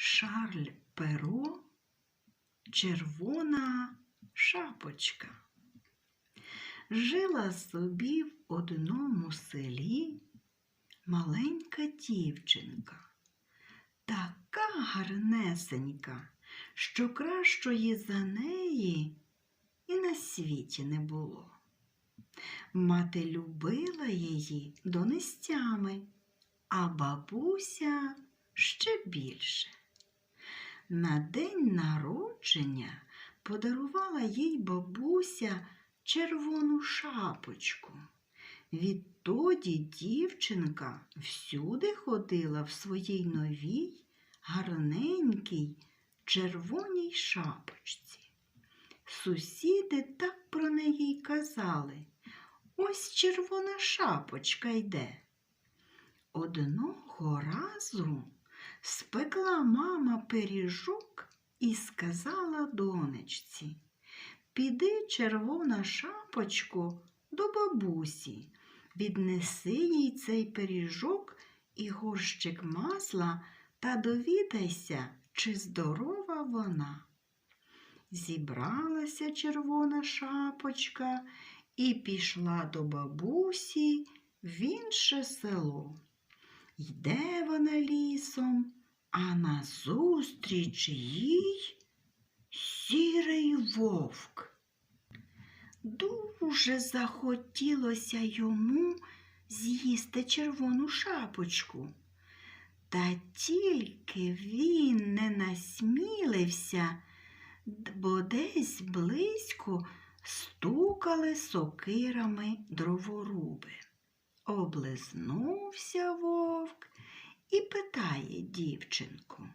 Шарль Перо, червона шапочка. Жила собі в одному селі маленька дівчинка, така гарнесенька, що кращої за неї і на світі не було. Мати любила її донестями, а бабуся ще більше. На день народження подарувала їй бабуся червону шапочку. Відтоді дівчинка всюди ходила в своїй новій, гарненькій червоній шапочці. Сусіди так про неї й казали. Ось червона шапочка йде. Одного разу спекла мама пиріжок і сказала донечці, піди, червона шапочко, до бабусі, віднеси їй цей пиріжок і горщик масла та довідайся, чи здорова вона. Зібралася червона шапочка і пішла до бабусі в інше село. Йде вона лісом, а назустріч їй сірий вовк. Дуже захотілося йому з'їсти червону шапочку. Та тільки він не насмілився, бо десь близько стукали сокирами дроворуби. Облизнувся вовк і питає дівчинку,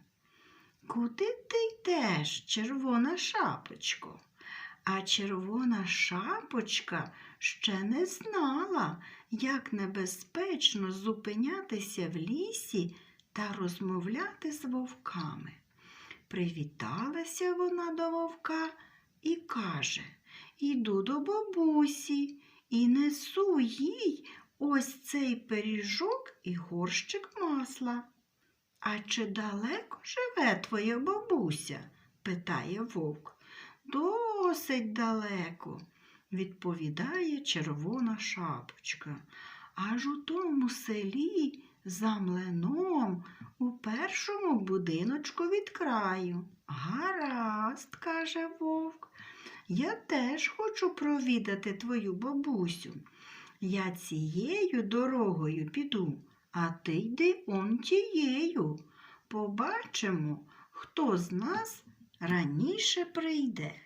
куди ти йдеш, червона шапочко? А червона шапочка ще не знала, як небезпечно зупинятися в лісі та розмовляти з вовками. Привіталася вона до вовка і каже Йду до бабусі і несу їй ось цей пиріжок і горщик масла. А чи далеко живе твоя бабуся? питає вовк. Досить далеко, відповідає червона шапочка. Аж у тому селі за млином у першому будиночку від краю. Гаразд, каже вовк. Я теж хочу провідати твою бабусю. Я цією дорогою піду, а ти йди он тією. Побачимо, хто з нас раніше прийде.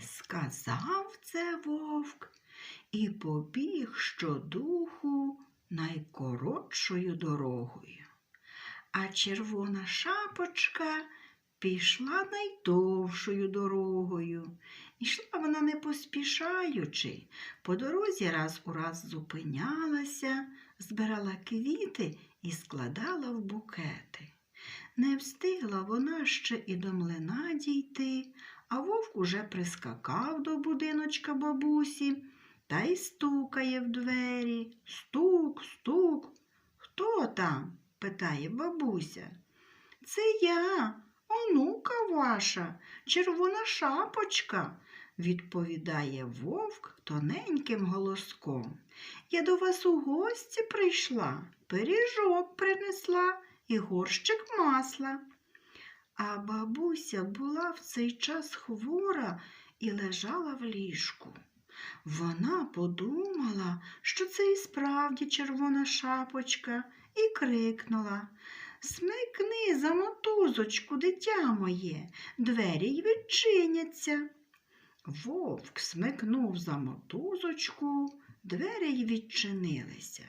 Сказав це вовк і побіг щодуху найкоротшою дорогою. А червона шапочка пішла найдовшою дорогою. Ішла вона не поспішаючи, по дорозі раз у раз зупинялася, збирала квіти і складала в букети. Не встигла вона ще і до млина дійти, а вовк уже прискакав до будиночка бабусі та й стукає в двері. Стук, стук. Хто там? питає бабуся. Це я, онука ваша, червона шапочка, відповідає вовк тоненьким голоском. Я до вас у гості прийшла, пиріжок принесла і горщик масла. А бабуся була в цей час хвора і лежала в ліжку. Вона подумала, що це і справді червона шапочка, і крикнула Смикни за мотузочку, дитя моє, двері й відчиняться. Вовк смикнув за мотузочку, двері й відчинилися.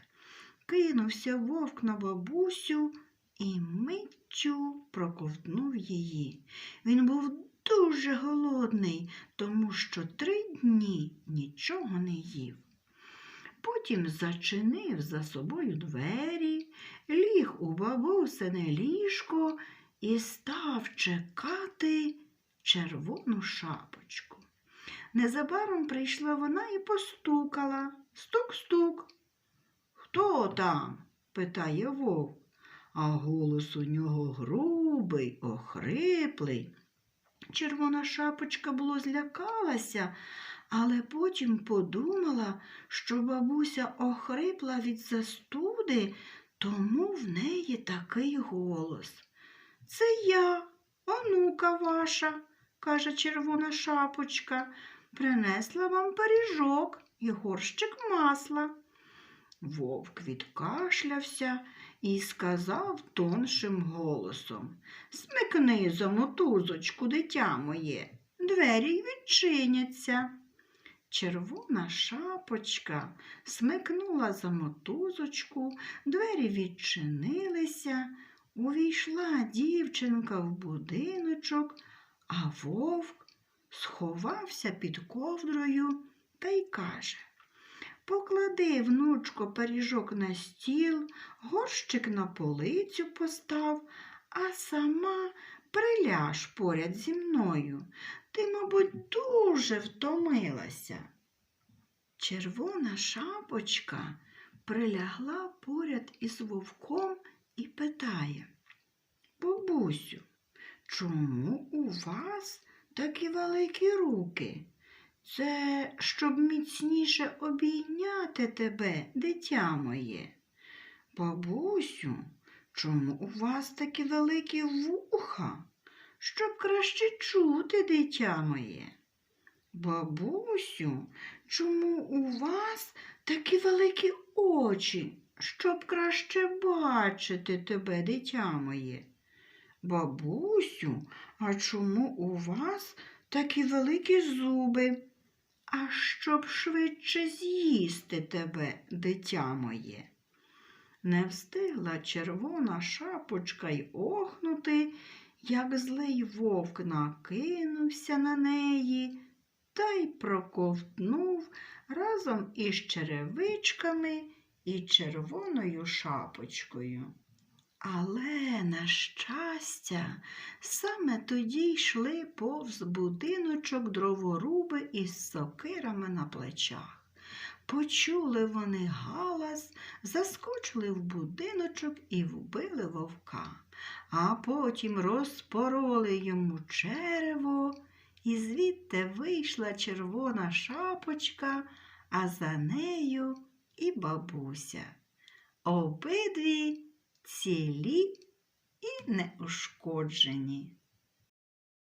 Кинувся вовк на бабусю і миттю проковтнув її. Він був дуже голодний, тому що три дні нічого не їв. Потім зачинив за собою двері, ліг у бабусине ліжко і став чекати червону шапочку. Незабаром прийшла вона і постукала. Стук-стук. Хто там? питає вовк. а голос у нього грубий, охриплий. Червона шапочка було злякалася, але потім подумала, що бабуся охрипла від застуди, тому в неї такий голос. Це я, онука ваша, каже червона шапочка, принесла вам пиріжок і горщик масла. Вовк відкашлявся і сказав тоншим голосом Смикни за мотузочку, дитя моє, двері й відчиняться. Червона шапочка смикнула за мотузочку, двері відчинилися, увійшла дівчинка в будиночок, а вовк сховався під ковдрою та й каже Поклади, внучко, пиріжок на стіл, горщик на полицю постав, а сама приляж поряд зі мною. Ти, мабуть, дуже втомилася. Червона шапочка прилягла поряд із вовком і питає Бабусю, чому у вас такі великі руки? Це щоб міцніше обійняти тебе, дитя моє. Бабусю, чому у вас такі великі вуха? Щоб краще чути, дитя моє. Бабусю, чому у вас такі великі очі, щоб краще бачити тебе, дитя моє? Бабусю, а чому у вас такі великі зуби? А щоб швидше з'їсти тебе, дитя моє. Не встигла червона шапочка й охнути, як злий вовк накинувся на неї та й проковтнув разом із черевичками і червоною шапочкою. Але, на щастя, саме тоді йшли повз будиночок дроворуби із сокирами на плечах. Почули вони галас, заскочили в будиночок і вбили вовка, а потім розпороли йому черево, і звідти вийшла червона шапочка, а за нею і бабуся. Обидві цілі і неушкоджені.